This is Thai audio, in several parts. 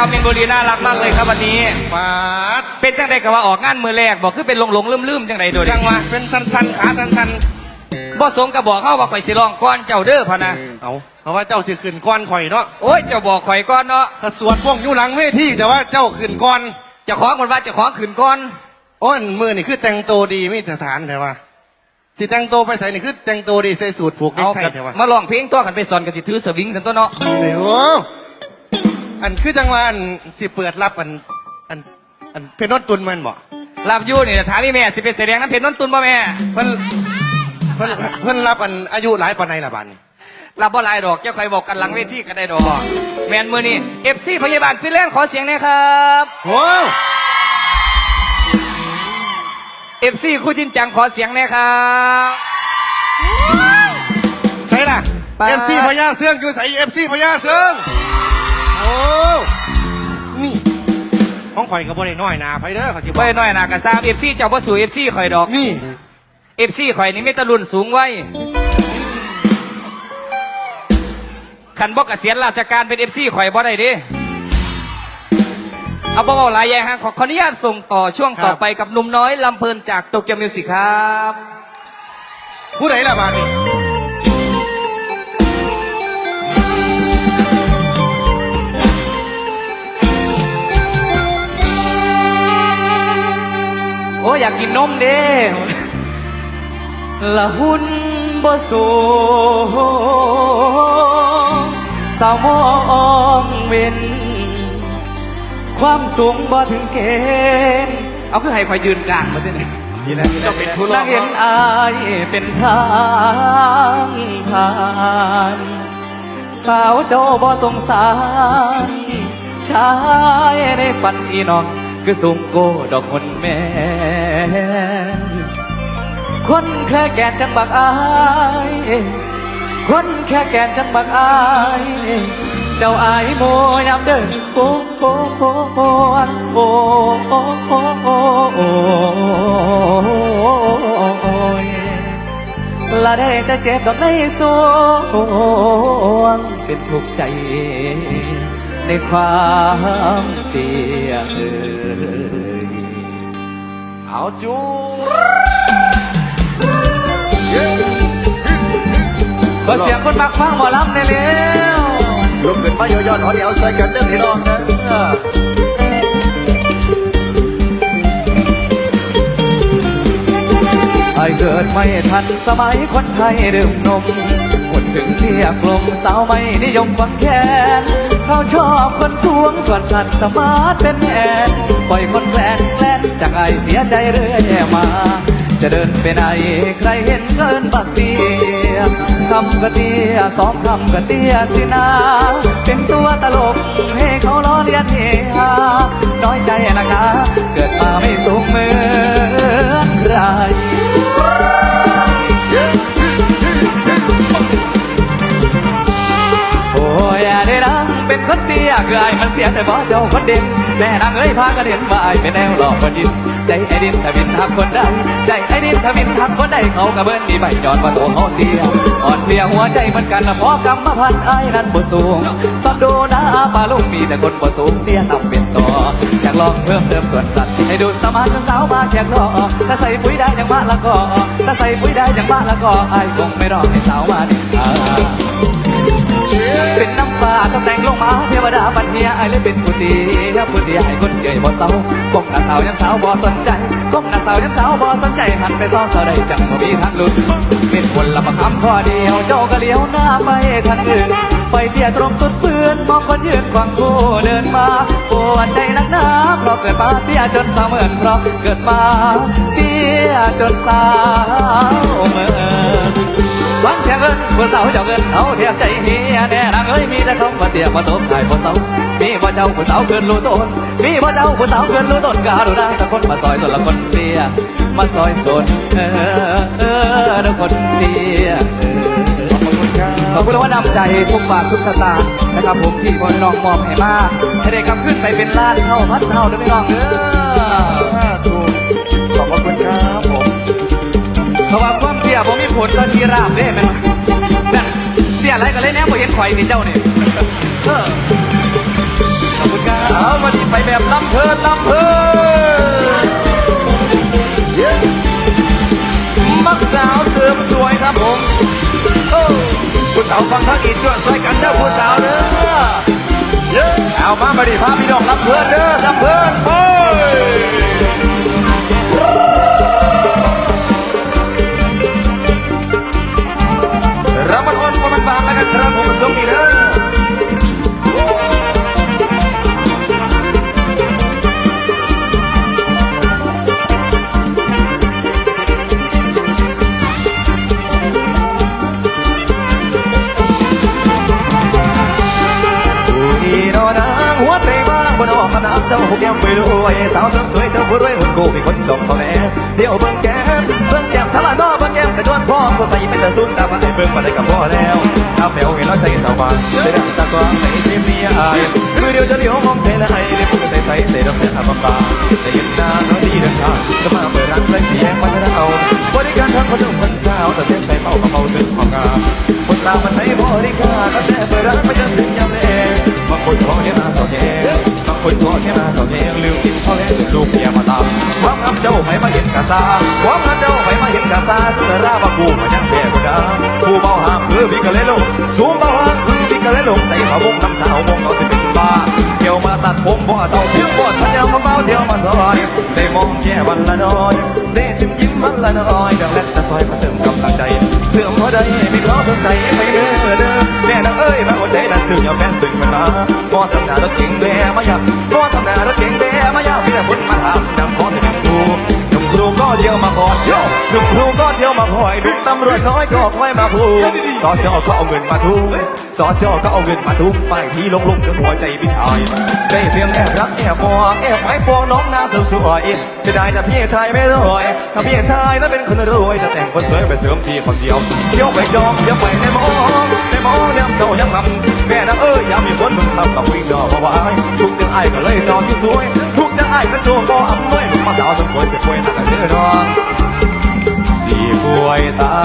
าวเมียนบุรีน่ารักมากเลยครับวันนี้ ปาดเป็นจังใดก็ว่าออกงานมือแรกบอกคือเป็นหลงหลงลืมลืมๆจังใดโดยจังหวะเป็นสันสันๆขาสันสันบ่สมกับบอกเขาว่าข่อยสิร้องก้อนเจ้าเด้อพะนะๆ เอาเพราะว่าเจ้าสิขึ้นก้อนข่อยเนาะโอ้ยเจ้าบอกข่อยก้อนเนาะถ้าสวดพวกอยู่หลังเวทีแต่ว่าเจ้าขึ้นก้อนเจะของมันว่าเจะของขืนก้อน โอ้ยมือนี่คือแต่งตัวดีไม่สถานแต่ว่าที่แต่งตัวไปใส่นี่คือแต่งตัวดีใส่สูทผูกเน็เอากไทกับแต่ว่ามาลองเพลงตัวกันไปสอนกันสิถือสวิงสันตัวเนาะเดี๋ยว อันคือจังหวะอันสิเปิดรับอันอันอันเพชรนนตุนแมันบ่รับอยู่นี่ถามนี่แม่สิเป็นแสดงน้ำเพชรนนตุนบ่แม่เพิ่นเพิ่นเพิ่นรับอันอายุหลายปานใดล่ะบัดนี้รับบ่หลายดอกเจ้าใครบอกกันหลังเวทีก็ได้ดอก แมนมือนี่เอฟซีพยาบาลฟินแลนด์ขอเสียงหน่อยครับโอ้เอฟซีคู่จินจังขอเสียงหน่อยครับ ใส่ล่ะปาดเอฟซีพญาเสื่องอยู่ใส่เอฟซีพญาเสื่อง ห้องข่อยก็บ่ได้น้อยหนาไฟเด้อเขาสิบอไว้กหน่อยนะกระซ้ำเอฟซีเจ้าบ่สู่เอฟซีข่อยดอกนี่ เอฟซีข่อยนี่ไม่ตะลุนสูงไว้ขันบอกเกษียณราชการเป็นเอฟซีข่อยบ่ได้เดิเอาบ่เอาหลายแย่ฮะขอขออนุญาตส่งต่อช่วงต่อไปกับหนุ่มน้อยลำเพลินจากโตเกียวมิวสิกครับ ผู้ใดล่ะบาดนี้ อ้อยากกินนมเด้ละหุ่นบ่สูงสาวมองเว้น ความสูงบ่ถึงเกณฑ์เอาคือให้คอยยืนกลางมาสิเนี่ยนี่นะจะเป็นผู้รอนัดกเห็นอายเป็นทางผ่านสาวเจ้าบ่สงสารชายในฝันอีน้อง คือสูงโกดอกคนแม่ คนแค่แก่นจังบักอาย คนแค่แก่นจังบักอาย เจ้าอายโมยามเดินโอ้โอ้โอ้โอ้โอ้โอ้โอ้โอ้โอ้ยละได้แต่เจ็บดอกในสวงเป็นทุกข์ใจ ในความเปียเอ่ยเอาจูขอเสียงคนมักฟังหมอลำได้แล้วลุกขึ้นมาโยยอนหอเดียวใส่กันเด้อพี่น้องนะไอเกิดไม่ทันสมัยคนไทยดื่มนม ถึงเรียกลมสาวไม่นิยมฟังแค้นเขาชอบคนสวงส่วนสัตว์สมาร์ทเป็นแอนปล่อยคนแกล้งแกล้งจากไอเสียใจเรื่อยมา จะเดินไปไหนใครเห็นก็เอินบักเตียคำก็เตียสองคำก็เตียสินา เป็นตัวตลกให้เขาล้อเลียนเฮฮาน้อยใจนะคะเกิดมาไม่สูงมือ เตี้ยมันเสียแต่บ่เจ้าคนเด่นแม่นางเอ้ยพากระเด็นว่าไอ้เป็นแนวหลอกคนดิน ใจไอ้ดินถ้าบินทับคนใดใจไอ้ดินถ้าบินทับคนใดเขากระเบิ้นดีใบยอดมาตัวเขาเตี้ยอ่อนเพลียหัวใจเหมือนกันเพราะกรรมพันธ์ไอ้นั้นบ่สูงสอบดูนะปลาลูกมีแต่คนบ่สูงเตี้ยต่ำเป็นต่ออยากลองเพิ่มเติมส่วนสัตว์ให้ดูสมาร์ทสาวมาแขกรอถ้าใส่ปุ๋ยได้อย่างมาละก็ถ้าใส่ปุ๋ยได้อย่างมาละก็ไอ้คงไม่รอให้สาวมาดินทา เป็นน้ำฟ้าต้องแต่งลงมาเทวดาปัญญาไอ้เลยเป็นผู้ดีผู้ดีให้คนเกยบ่เศร้าก้มหน้าสาวยังสาวบ่สนใจก้มหน้าสาวยังสาวบ่สนใจหันไปซ้อสาวใดจังบ่มีทางหลุดเป็นคนละมาคำข้อเดียวเจ้าก็เลี้ยวหน้าไปทางอื่นไปเตี้ยตรงสุดเฟือนมองคนยืนขวางคู่เดินมาปวดใจนักหนาเพราะเกิดมาเตี้ยจนเหมือนเพราะเกิดมาเตี้ย จนสาวเมือนหวังเสียเงินผู้สาวเจ้าเงินเอาเทียบใจเฮียแน่นางเอ้ยมีแต่คำว่าเตียมาตบถ่ายผู้สาวมีบ่เจ้าผู้สาวเกินรู้ต้นมีบ่เจ้าผู้สาวเกินรู้ต้นการุณาสักคนมาซอยส่วนละคนเตียมาซอยส่วนเออเออทุกคนเตียขอบคุณครับขอบคุณและว่านำใจทุกบาททุกสตางค์นะครับผมที่พ่อน้องมอบให้มาให้ได้กลับขึ้นไปเป็นล้านเท่าพันเท่าด้อพี่น้องเด้อ ขอบพระคุณครับผมเพราะว่าความเตี้ยผมมีผลต่อที่ราบเด้แม่นนั่นเตี้ยอะไรก็เลยแน่บ่เห็นข่อยนี่เจ้านี่เออขอบคุณครับบลำเพลินลำเพลินเย้มักสาวเสริมสวยครับผมโอ้ผู้สาวฟังทั้งอีกช่วยช่วยกันเด้อผู้สาวเด้อเย้เอามามาดิพาพี่น้องลำเพลินเด้อลำเพลิน เจ้าผู้แก้มไปรวยสาวสวยเจ้าผู้รวยหุ่นกูมีคนจองสแลเดี๋ยวเบิ่งแก้มเบิ่งแก้มสารนอเบิ่งแก้มแต่ดวนพ่อก็ใส่เป็นแต่ซุนตาบ้านเบิ่งมาได้กับพ่อแล้วถ้าแมวเห็นแล้วใจสาวบ้านเสียดตะก็ใส่เทียมมีอายมือเดียวจะเลี้ยวมองเทนไอเดี๋ยวผู้ใส่ใส่เตะดอกเนื้อบังบางแต่ยินหน้า เทียนขอแค่มาสอนแย่ลืมกินข้าวแลงลูกเมียมาตามความงามเจ้าไปมาเห็นกะซาความงามเจ้าไปมาเห็นกะซาสุดราบกูมายังเปียกูดาผู้เบาหามคือบิกะเลโลสูงเบาหาง กะเลยหลงใจขาวงน้ำสาววงเขาสิเป็นบ้าเที่ยวมาตัดผมบ่เศร้าเที่ยวบ่ทันยวมมาเบาเที่ยวมาซอยได้มองแย่วันละน้อยได้ชิมยิ้มวันละน้อยดังแรกตะซอยมาเสริมกำลังใจ เสื่อมหัวใจมีเขอสดใสไปเด้อเด้อแม่นางเอ้ยมาหัวใจนั้นถึงยอมแพ้สึกมันมาพ่สำนารถเก่งแม่มาหยากพ่สำนารถเก่ง เที่ยวมาพอดโยหนุ่มครูก็เที่ยวมาพอยดุตำรวจน้อยก็คอยมาพูดสอจอก็เอาเงินมาทุ่มสอจอก็เอาเงินมาทุ่มไปที่ลงลงจนหัวใจพี่ชายได้เพียงแอบรักแอบมองแอบไม้ปองน้องนาสวยจะได้แต่พี่ชายไม่รวยถ้าพี่ชายนั้นเป็นคนรวยจะแต่งคนสวยไปเสริมพี่คนเดียวเที่ยวไปดองเที่ยวไปในหมองในหมองยำเจ้ายำลำแม่นางเอ้ยยามมีคนมึงทำกับวิ่งดอกมาไว้ทุกเดือนไอ้ก็เลยนอนที่สวย ทุกเดือนไอ้เป็นโชว์ก็อำนวยมาสาวจนสวยเป็นป่วยหนักเด้อน้องสีป่วยตา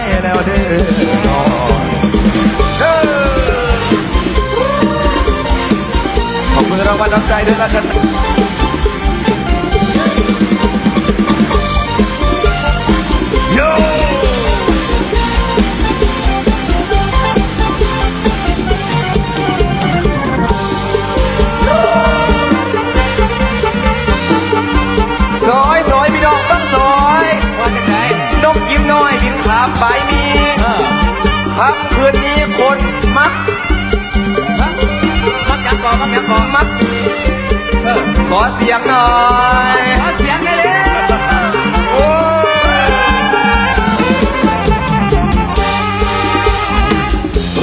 ยแล้วเด้อน้องเด้อขอบคุณรางวัลน้ำใจด้วยนะกัน นนี้คนมักฮะมักอยากก่อมักอยากก่อมักเออขอเสียงหน่อย ขอเสียงได้เลยโอ้ย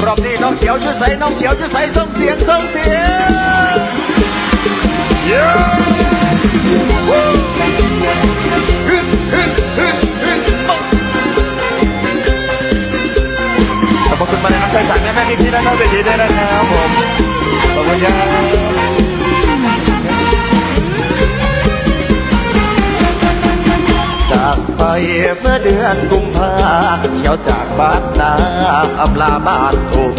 รอบนี้น้องเขียวจะใส่น้องเขียวจะใส่ส่งเสียงส่งเสียง แม่แม่พี่พี่นะครับเวทีด้วยนะครับผมขอบคุณครับจากไปเมื่อเดือนกุมภาเขียวจากบ้านนาอำลาบ้านทุ่ง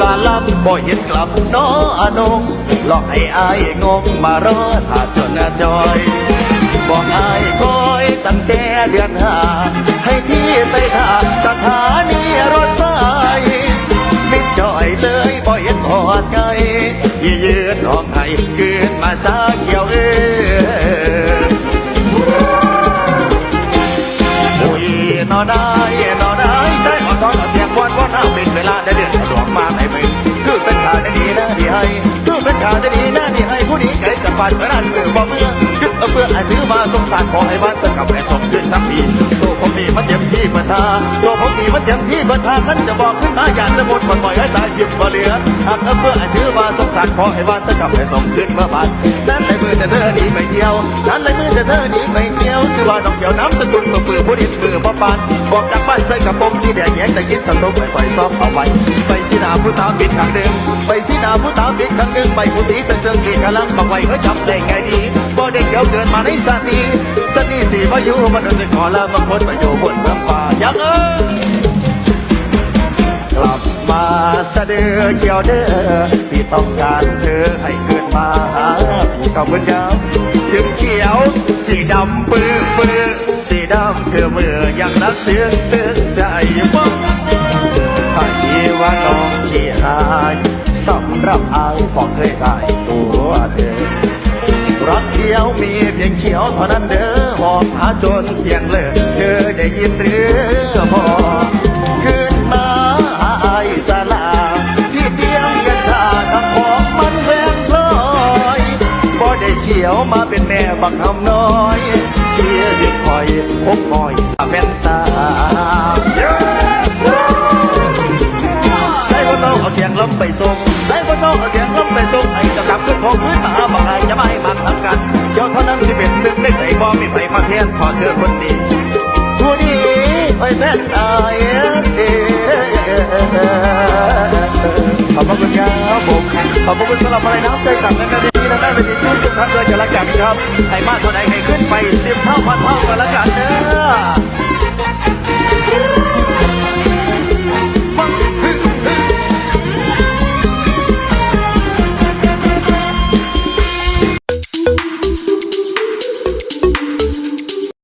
ลาลับบ่เห็นกลับน้ออนงหลอกให้อายงงมารอถ้าจนจอย บอกอายคอย นี้ไกลจะปันเมื่อนั้นมือบ่เมื่อยึดเอาเพื่อไอ้ถือมาสงสารขอให้บ้านเธอกลับไปสมขึ้นทั้งปีตัวผมนี่มันเต็มที่เปิดทาตัวผมนี่มันเต็มที่เปิดทาขันจะบอกขึ้นมาอย่างจะหมดมันปล่อยให้ตายจิบบ่เหลือหากเอาเพื่อไอ้ถือมาสงสารขอให้บ้านเธอกลับไปสมขึ้นเมื่อบ้านนั้นในมือแต่เธอหนีไปเที่ยวนั้นในมือแต่เธอหนีไปเที่ยวสิว่าน้องเกี่ยวน้ำสกุลมือปือผู้ดิบมือพ่อปานบอกจากบ้าน ใส่กระโปรงสีแดงแยงแต่คิดสะสมไปใส่ซอมเอาไว้ไปสีนาผู้ตามบิดทางเดิมไปสีนาผู้ตามบิดทางเดิมไปผู้สีเติงเติงเอกลักษณ์บอกไว้เฮ้ยจำได้ไงดีบ่เด็กเดี๋ยวเกินมาในสันนี้สันนี้สีมาอยู่มันเดินขอลาบางคนมาอยู่บนเมืองฟ้ายังเอ้ยกลับมามาสะเดือเขียวเด้อพี่ต้องการเธอให้เกิดมาหาพี่ก็เหมือนกันถึงเขียวสีดำปื้อปื้อ สีดำคือมือยังรักเสียงเตือนใจบ้างให้ว่าน้องขี้อายสำหรับอายบอกเคยได้ตัวเธอ รักเดียวมีเพียงเขียวเท่านั้นเด้อหอบหาจนเสียงเลยเธอได้ยินหรือพอขึ้นมาหาไอ้สลาพี่เตรียมกันท่ากับของมันแพงลอยบ่ได้เขียวมาเป็นแม่บักคำน้อย คอยพบคอยแว่นตาใช้คนน้องเอาเสียงลมไปส่งใช้คนน้องเอาเสียงลมไปส่งไอ้เจะกลับขึ้นพองขึ้นมาหาบักไอ้จะไม่มักทำกันเกี่ยวเท่านั้นที่เป็นหนึ่งในใจบ่มีไปมาเทียนพอเธอคนนี้ผู้ดีไอ้แฟนอา ขอบพระคุณครับผมขอบพระคุณสำหรับอะไรน้ำใจจากนักการดีและแม่เป็นที่ทุกท่านเลยจะรักกันครับให้มากเท่าใดให้ขึ้นไปสิบเท่าพันเท่ากันละกันเด้อ